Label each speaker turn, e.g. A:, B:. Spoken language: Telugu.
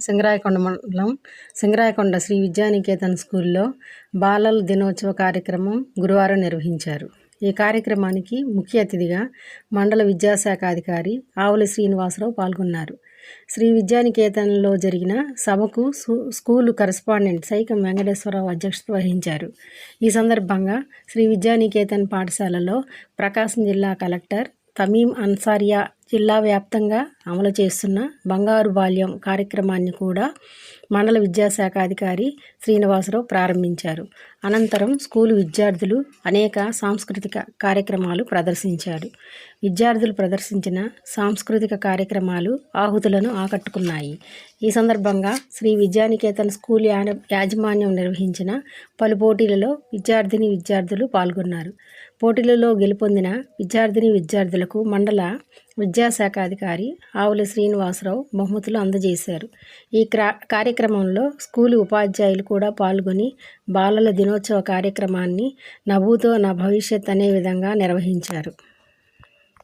A: సింగరాయకొండ మండలం సింగరాయకొండ శ్రీ విద్యానికేతన్ స్కూల్లో బాలల దినోత్సవ కార్యక్రమం గురువారం నిర్వహించారు. ఈ కార్యక్రమానికి ముఖ్య అతిథిగా మండల విద్యాశాఖ అధికారి ఆవుల శ్రీనివాసరావు పాల్గొన్నారు. శ్రీ విద్యానికేతన్లో జరిగిన సభకు స్కూలు కరస్పాండెంట్ సైకం వెంకటేశ్వరరావు అధ్యక్షత వహించారు. ఈ సందర్భంగా శ్రీ విద్యానికేతన్ పాఠశాలలో ప్రకాశం జిల్లా కలెక్టర్ తమీం అన్సారియా జిల్లా వ్యాప్తంగా అమలు చేస్తున్న బంగారు బాల్యం కార్యక్రమాన్ని కూడా మండల విద్యాశాఖ అధికారి శ్రీనివాసరావు ప్రారంభించారు. అనంతరం స్కూలు విద్యార్థులు అనేక సాంస్కృతిక కార్యక్రమాలు ప్రదర్శించారు. విద్యార్థులు ప్రదర్శించిన సాంస్కృతిక కార్యక్రమాలు ఆహుతులను ఆకట్టుకున్నాయి. ఈ సందర్భంగా శ్రీ విద్యానికేతన్ స్కూల్ యాజమాన్యం నిర్వహించిన పలు పోటీలలో విద్యార్థిని విద్యార్థులు పాల్గొన్నారు. పోటీలలో గెలుపొందిన విద్యార్థిని విద్యార్థులకు మండల విద్యాశాఖ అధికారి ఆవుల శ్రీనివాసరావు బహుమతులు అందజేశారు. ఈ కార్యక్రమంలో స్కూలు ఉపాధ్యాయులు కూడా పాల్గొని బాలల దినోత్సవ కార్యక్రమాన్ని నవ్వుతో నా భవిష్యత్ అనే విధంగా నిర్వహించారు.